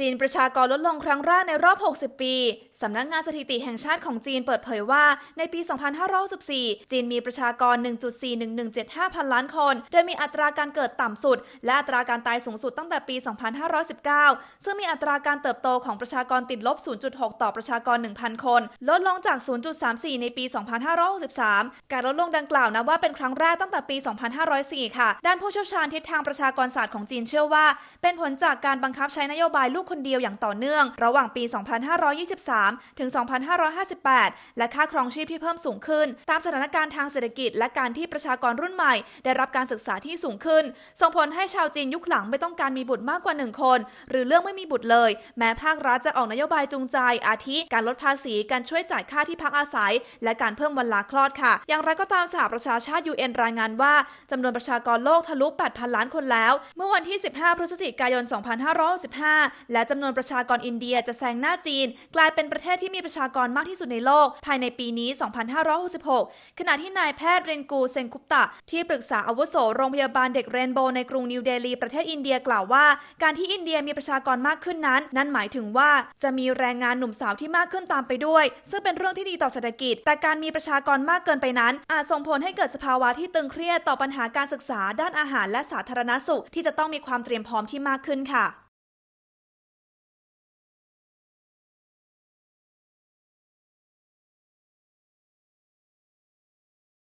จีนประชากรลดลงครั้งแรกในรอบ 60 ปี สำนักงานสถิติแห่งชาติของจีนเปิดเผยว่า ในปี 2564 จีนมีประชากร 1.41175 พันล้านคน โดยมีอัตราการเกิดต่ำสุด และอัตราการตายสูงสุดตั้งแต่ปี 2519 ซึ่งมีอัตราการเติบโตของประชากรติดลบ 0.6 ต่อประชากร 1,000 คน ลดลงจาก 0.34 ในปี 2563 การลดลงดังกล่าวนับว่าเป็นครั้งแรกตั้งแต่ปี 2504 ค่ะ ด้านผู้เชี่ยวชาญทิศทางประชากรศาสตร์ของจีนเชื่อว่า เป็นผลจากการบังคับใช้นโยบายลูกคนเดียวอย่างต่อเนื่อง ระหว่างปี 2523 ถึง 2558 และค่าครองชีพที่เพิ่มสูงขึ้น ตามสถานการณ์ทางเศรษฐกิจ และการที่ประชากรรุ่นใหม่ ได้รับการศึกษาที่สูงขึ้น ส่งผลให้ชาวจีนยุคหลังไม่ต้องการมีบุตรมากกว่า 1 คน หรือเรื่องไม่มีบุตรเลย แม้ภาครัฐจะออกนโยบายจูงใจ อาทิ การลดภาษี การช่วยจ่ายค่าที่พักอาศัย และการเพิ่มวันลาคลอดค่ะ อย่างไรก็ตามสหประชาชาติ UN รายงานว่าจำนวนประชากรโลกทะลุ 8,000 ล้านคนแล้ว เมื่อวันที่ 15 พฤศจิกายน 2565และจำนวนประชากรอินเดียจะแซงหน้าจีน กลายเป็นประเทศที่มีประชากรมากที่สุดในโลก ภายในปีนี้ 2566 ขณะที่นายแพทย์เรนกูเซงคุปตะ ที่ปรึกษาอาวุโสโรงพยาบาลเด็กเรนโบว์ในกรุงนิวเดลีประเทศอินเดียกล่าวว่า การที่อินเดียมีประชากรมากขึ้นนั้น นั่นหมายถึงว่าจะมีแรงงานหนุ่มสาวที่มากขึ้นตามไปด้วย ซึ่งเป็นเรื่องที่ดีต่อเศรษฐกิจ แต่การมีประชากรมากเกินไปนั้น อาจส่งผลให้เกิดสภาวะที่ตึงเครียดต่อปัญหาการศึกษาด้านอาหารและสาธารณสุข ที่จะต้องมีความเตรียมพร้อมที่มากขึ้นค่ะ